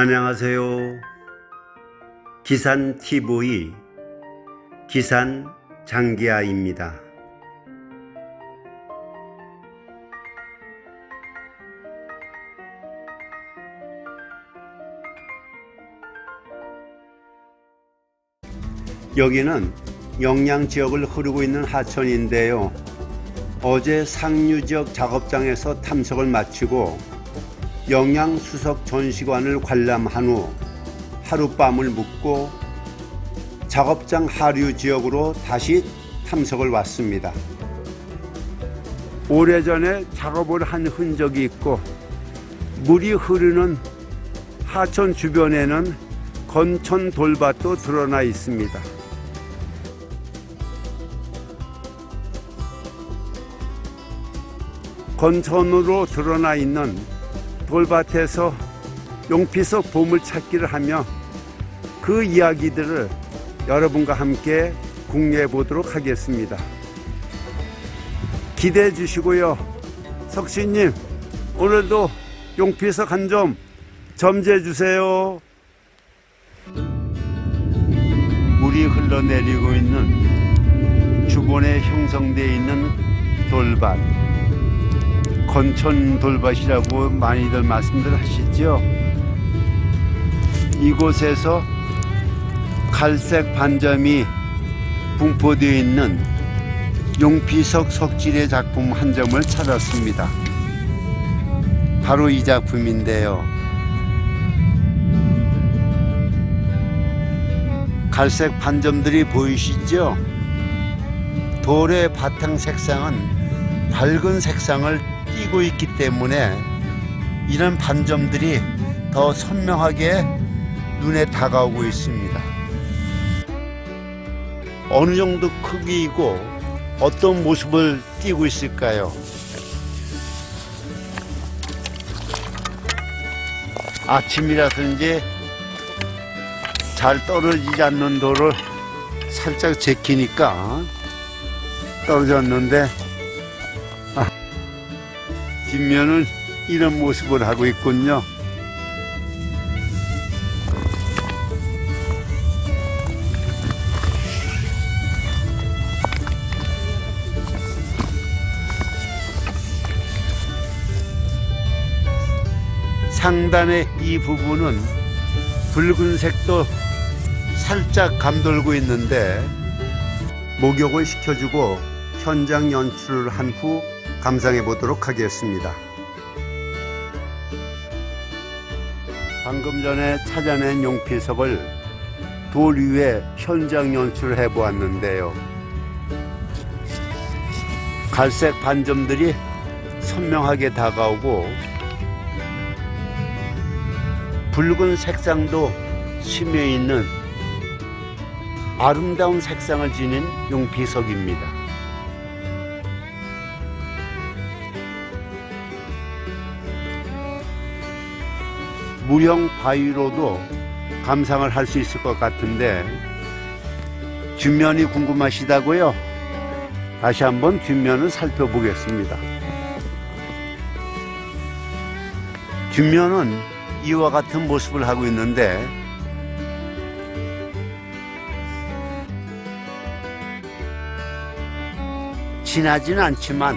안녕하세요. 기산 티보이 기산 장기아입니다. 여기는 영양 지역을 흐르고 있는 하천인데요. 어제 상류 지역 작업장에서 탐석을 마치고 영양 수석 전시관을 관람한 후 하룻밤을 묵고 작업장 하류 지역으로 다시 탐석을 왔습니다. 오래전에 작업을 한 흔적이 있고 물이 흐르는 하천 주변에는 건천 돌밭도 드러나 있습니다. 건천으로 드러나 있는 돌밭에서 용피석 보물 찾기를 하며 그 이야기들을 여러분과 함께 공유해 보도록 하겠습니다. 기대해 주시고요. 석신님, 오늘도 용피석 한 점 점지해 주세요. 물이 흘러내리고 있는 주변에 형성되어 있는 돌밭. 건천 돌밭이라고 많이들 말씀들 하시죠. 이곳에서 갈색 반점이 분포되어 있는 용피석 석질의 작품 한 점을 찾았습니다. 바로 이 작품인데요. 갈색 반점들이 보이시죠? 돌의 바탕 색상은 밝은 색상을 띄고 있기 때문에 이런 반점들이 더 선명하게 눈에 다가오고 있습니다. 어느 정도 크기이고 어떤 모습을 띄고 있을까요? 아침이라든지 잘 떨어지지 않는 돌을 살짝 제키니까 떨어졌는데 뒷면은 이런 모습을 하고 있군요. 상단의 이 부분은 붉은색도 살짝 감돌고 있는데 목욕을 시켜주고 현장 연출을 한후 감상해 보도록 하겠습니다. 방금 전에 찾아낸 용피석을 돌 위에 현장 연출을 해 보았는데요. 갈색 반점들이 선명하게 다가오고 붉은 색상도 심해 있는 아름다운 색상을 지닌 용피석입니다. 무형 바위로도 감상을 할 수 있을 것 같은데 뒷면이 궁금하시다고요? 다시 한번 뒷면을 살펴보겠습니다. 뒷면은 이와 같은 모습을 하고 있는데 진하진 않지만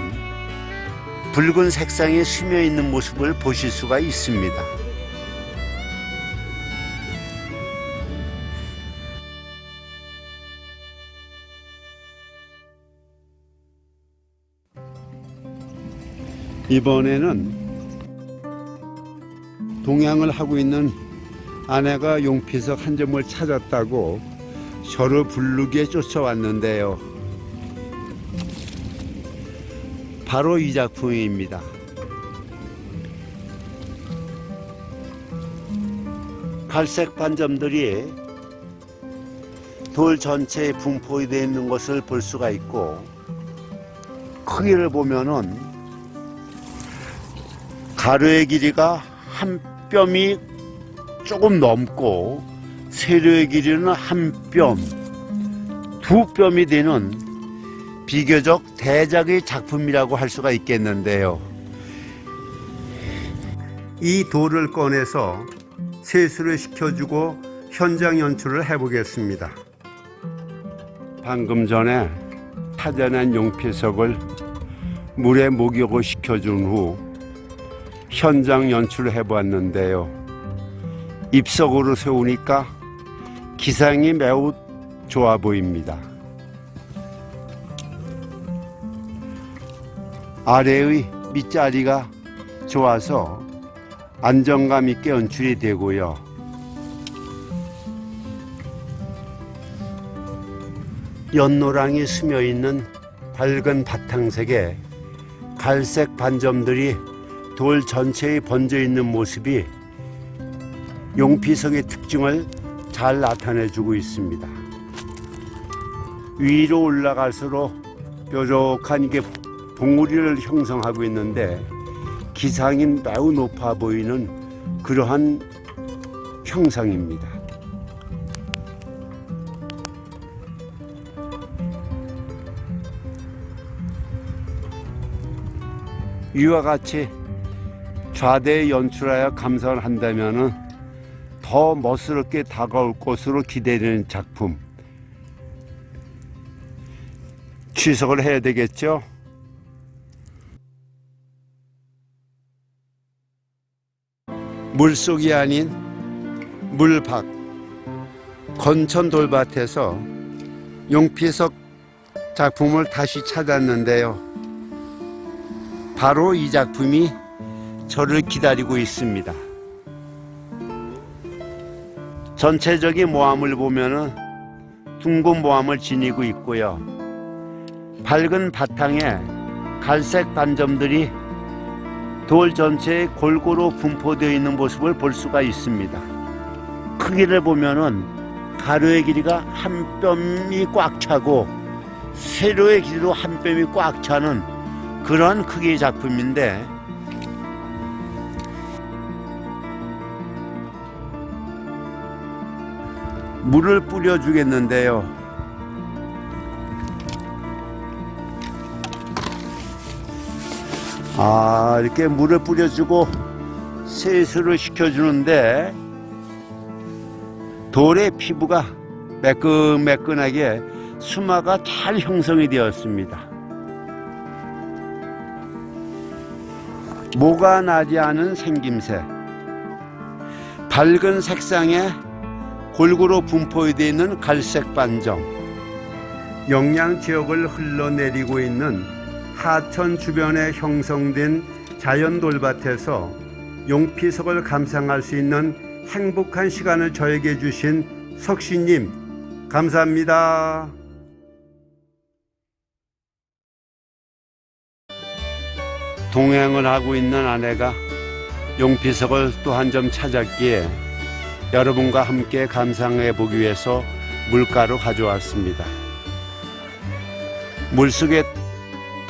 붉은 색상이 스며 있는 모습을 보실 수가 있습니다. 이번에는 동양을 하고 있는 아내가 용피석 한 점을 찾았다고 저를 부르게 쫓아왔는데요. 바로 이 작품입니다. 갈색 반점들이 돌 전체에 분포되어 있는 것을 볼 수가 있고 크기를 보면은 가로의 길이가 한 뼘이 조금 넘고 세로의 길이는 한 뼘, 두 뼘이 되는 비교적 대작의 작품이라고 할 수가 있겠는데요. 이 돌을 꺼내서 세수를 시켜주고 현장 연출을 해보겠습니다. 방금 전에 찾아낸 용피석을 물에 목욕을 시켜준 후 현장 연출을 해보았는데요. 입석으로 세우니까 기상이 매우 좋아 보입니다. 아래의 밑자리가 좋아서 안정감 있게 연출이 되고요. 연노랑이 스며 있는 밝은 바탕색에 갈색 반점들이 돌 전체에 번져 있는 모습이 용피석의 특징을 잘 나타내주고 있습니다. 위로 올라갈수록 뾰족한 이게 봉우리를 형성하고 있는데 기상이 매우 높아 보이는 그러한 형상입니다. 이와 같이 좌대에 연출하여 감상을 한다면은 더 멋스럽게 다가올 것으로 기대되는 작품 취석을 해야 되겠죠? 물속이 아닌 물밖 건천 돌밭에서 용피석 작품을 다시 찾았는데요. 바로 이 작품이 저를 기다리고 있습니다. 전체적인 모함을 보면은 둥근 모함을 지니고 있고요. 밝은 바탕에 갈색 반점들이 돌 전체에 골고루 분포되어 있는 모습을 볼 수가 있습니다. 크기를 보면은 가로의 길이가 한 뼘이 꽉 차고 세로의 길이도 한 뼘이 꽉 차는 그런 크기의 작품인데 물을 뿌려 주겠는데요. 아, 이렇게 물을 뿌려주고 세수를 시켜주는데 돌의 피부가 매끈매끈하게 수마가 잘 형성이 되었습니다. 모가 나지 않은 생김새, 밝은 색상에 골고루 분포되어 있는 갈색 반점, 영양 지역을 흘러내리고 있는 하천 주변에 형성된 자연 돌밭에서 용피석을 감상할 수 있는 행복한 시간을 저에게 주신 석시님 감사합니다. 동행을 하고 있는 아내가 용피석을 또 한 점 찾았기에 여러분과 함께 감상해 보기 위해서 물가로 가져왔습니다. 물속에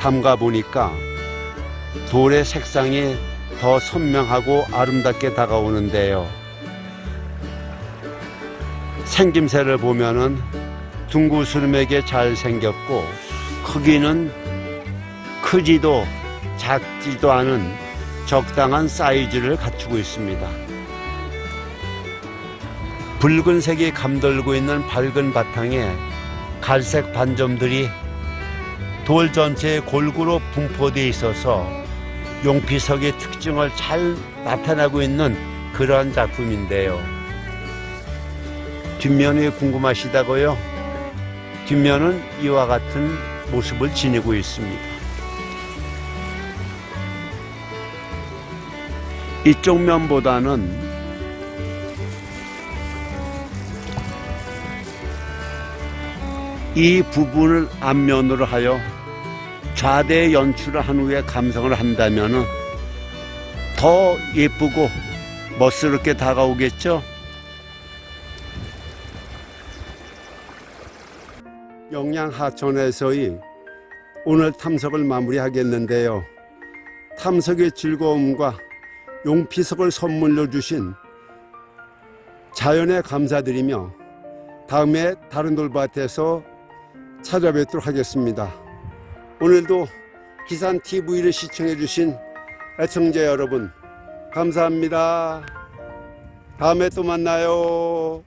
담가 보니까 돌의 색상이 더 선명하고 아름답게 다가오는데요. 생김새를 보면은 둥구스름하게 잘 생겼고 크기는 크지도 작지도 않은 적당한 사이즈를 갖추고 있습니다. 붉은색이 감돌고 있는 밝은 바탕에 갈색 반점들이 돌 전체에 골고루 분포되어 있어서 용피석의 특징을 잘 나타내고 있는 그러한 작품인데요. 뒷면이 궁금하시다고요? 뒷면은 이와 같은 모습을 지니고 있습니다. 이쪽 면보다는 이 부분을 앞면으로 하여 좌대 연출을 한 후에 감상을 한다면 더 예쁘고 멋스럽게 다가오겠죠? 영양 하천에서의 오늘 탐석을 마무리하겠는데요. 탐석의 즐거움과 용피석을 선물로 주신 자연에 감사드리며 다음에 다른 돌밭에서 찾아뵙도록 하겠습니다. 오늘도 기산 TV를 시청해 주신 애청자 여러분 감사합니다. 다음에 또 만나요.